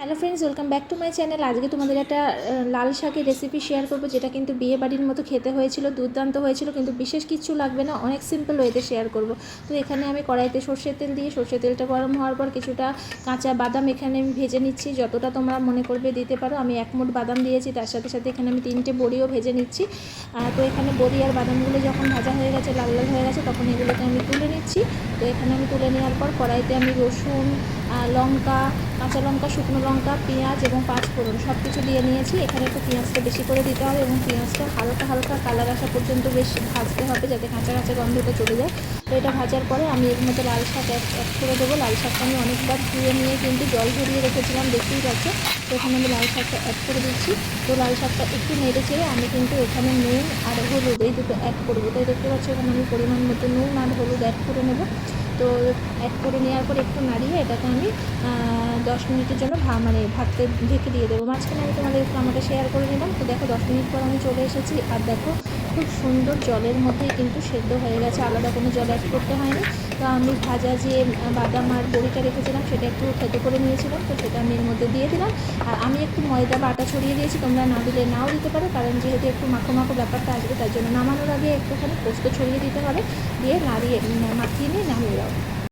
Hello friends, welcome back to my channel. আজকে তোমাদের একটা লাল শাকের রেসিপি শেয়ার করব, যেটা কিন্তু বিয়ে বাড়ির মতো খেতে হয়েছিল, দুর্দান্ত হয়েছিল, কিন্তু বিশেষ কিছু লাগবে না, অনেক সিম্পল ওয়েতে শেয়ার করব। তো এখানে আমি কড়াইতে সর্ষের তেল দিয়ে, সর্ষের তেলটা গরম হওয়ার পর কিছুটা কাঁচা বাদাম এখানে আমি ভেজে নিচ্ছি, যতটা তোমরা মনে করবে দিতে পারো। আমি এক মুঠ বাদাম দিয়েছি, তার সাথে সাথে এখানে আমি তিনটে বড়িও ভেজে নিচ্ছি। তো এখানে বড়ি আর বাদামগুলো যখন ভাজা হয়ে গেছে, লাল লাল হয়ে গেছে, তখন এগুলোকে আমি তুলে নিচ্ছি। তো এখানে আমি তুলে নেওয়ার পর কড়াইতে আমি রসুন লঙ্কা, কাঁচা লঙ্কা, শুকনো লঙ্কা, পেঁয়াজ এবং পাঁচ ফোড়ন সব কিছু দিয়ে নিয়েছি। এখানে একটু পেঁয়াজটা বেশি করে দিতে হবে এবং পেঁয়াজটা হালকা হালকা কালার আসা পর্যন্ত বেশ ভাজতে হবে যাতে কাঁচা কাঁচা গন্ধটা চলে যায়। তো এটা ভাজার পরে আমি এর মধ্যে লাল শাক অ্যাড অ্যাড করে দেবো। লাল শাকটা আমি অনেকবার ধুয়ে নিয়ে কিন্তু জল ঝরিয়ে রেখেছিলাম, দেখতেই পাচ্ছ। তো এখানে আমি লাল শাকটা অ্যাড করে দিচ্ছি। তো লাল শাকটা একটু নেড়ে চেড়ে আমি কিন্তু এখানে নুন আর হলুদ এই দুটো অ্যাড করব। তাই দেখতে পাচ্ছি এখানে আমি পরিমাণ মতো নুন আর হলুদ অ্যাড করে নেব। তো অ্যাড করে নেওয়ার পর একটু নাড়িয়ে এটাকে আমি দশ মিনিটের জন্য ভা মানে ভাততে ঢেকে দিয়ে দেবো। মাঝখানে আমি তোমাদের একটু আমাকে শেয়ার করে নিলাম। তো দেখো, দশ মিনিট পর আমি চলে এসেছি। আর দেখো, খুব সুন্দর জলের মধ্যেই কিন্তু সেদ্ধ হয়ে গেছে। আলাদা কোনো জল অ্যাড করতে হয়নি। তো আমি ভাজা যে বাদাম আর বড়িটা রেখেছিলাম, সেটা একটু খেতে করে নিয়েছিলাম। তো সেটা আমি এর মধ্যে দিয়ে দিলাম। আর আমি একটু ময়দা বা আটা ছড়িয়ে দিয়েছি। তোমরা না দিলে নাও দিতে পারো। কারণ যেহেতু একটু মাখো মাখো ব্যাপারটা আসবে, তার জন্য নামানোর আগে একটুখানি পোস্ত ছড়িয়ে দিতে হবে। দিয়ে নাড়িয়ে মাখিয়ে নিয়ে নামিয়ে